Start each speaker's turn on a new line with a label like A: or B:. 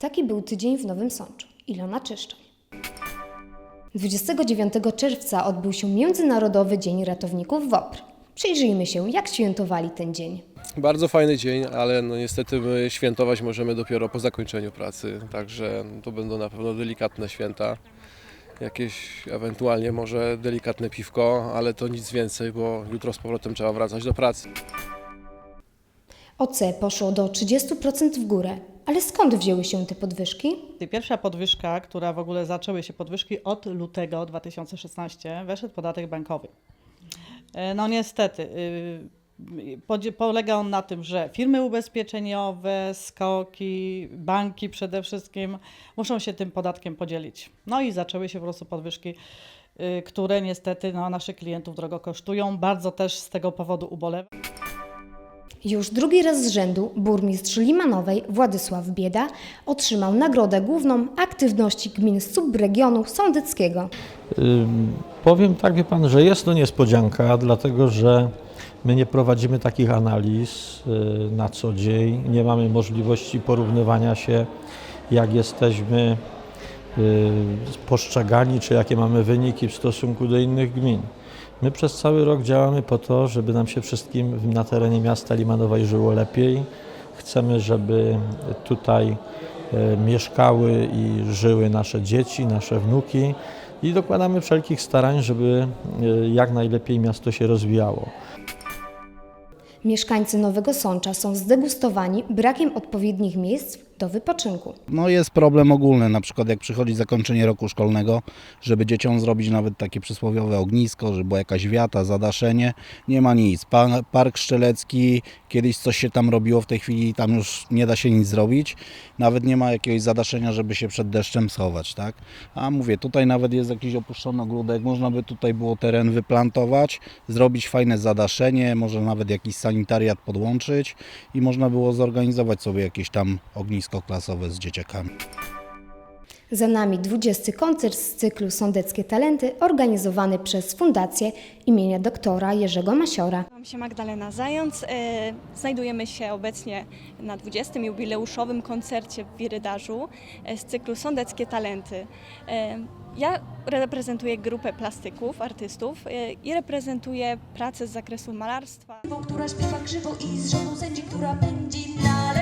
A: Taki był tydzień w Nowym Sączu. Ilona Czyszczeń. 29 czerwca odbył się Międzynarodowy Dzień Ratowników WOPR. Przyjrzyjmy się, jak świętowali ten dzień.
B: Bardzo fajny dzień, ale no niestety my świętować możemy dopiero po zakończeniu pracy, także to będą na pewno delikatne święta. Jakieś ewentualnie może delikatne piwko, ale to nic więcej, bo jutro z powrotem trzeba wracać do pracy.
A: OC poszło do 30% w górę. Ale skąd wzięły się te podwyżki?
C: Pierwsza podwyżka, która w ogóle zaczęły się podwyżki od lutego 2016, weszedł podatek bankowy. E, No niestety, y, polega on na tym, że firmy ubezpieczeniowe, skoki, banki przede wszystkim muszą się tym podatkiem podzielić. No i zaczęły się po prostu podwyżki, y, które niestety no, naszych klientów drogo kosztują. Bardzo też z tego powodu ubolewam.
A: Już drugi raz z rzędu burmistrz Limanowej Władysław Bieda otrzymał nagrodę główną aktywności gmin z subregionu sądeckiego.
D: Powiem tak, wie Pan, że jest to niespodzianka, dlatego że my nie prowadzimy takich analiz y, na co dzień, nie mamy możliwości porównywania się, jak jesteśmy y, postrzegani, czy jakie mamy wyniki w stosunku do innych gmin. My przez cały rok działamy po to, żeby nam się wszystkim na terenie miasta Limanowej żyło lepiej. Chcemy, żeby tutaj e, mieszkały i żyły nasze dzieci, nasze wnuki i dokładamy wszelkich starań, żeby e, jak najlepiej miasto się rozwijało.
A: Mieszkańcy Nowego Sącza są zdegustowani brakiem odpowiednich miejsc do wypoczynku.
E: No jest problem ogólny, na przykład jak przychodzi zakończenie roku szkolnego, żeby dzieciom zrobić nawet takie przysłowiowe ognisko, żeby była jakaś wiata, zadaszenie, nie ma nic. Pa, park Szczelecki, kiedyś coś się tam robiło, w tej chwili tam już nie da się nic zrobić, nawet nie ma jakiegoś zadaszenia, żeby się przed deszczem schować, tak? A mówię, tutaj nawet jest jakiś opuszczony ogródek, można by tutaj było teren wyplantować, zrobić fajne zadaszenie, może nawet jakiś sanitariat podłączyć i można było zorganizować sobie jakieś tam ognisko klasowe z dzieciakami.
A: Za nami 20 koncert z cyklu Sądeckie Talenty organizowany przez Fundację imienia doktora Jerzego Masiora.
F: Nazywam się Magdalena Zając. E, Znajdujemy się obecnie na 20. jubileuszowym koncercie w Wirydarzu e, z cyklu Sądeckie Talenty. E, Ja reprezentuję grupę plastyków, artystów i reprezentuję pracę z zakresu malarstwa.
G: która śpiewa krzywo i z żoną sędzi, która pędzi na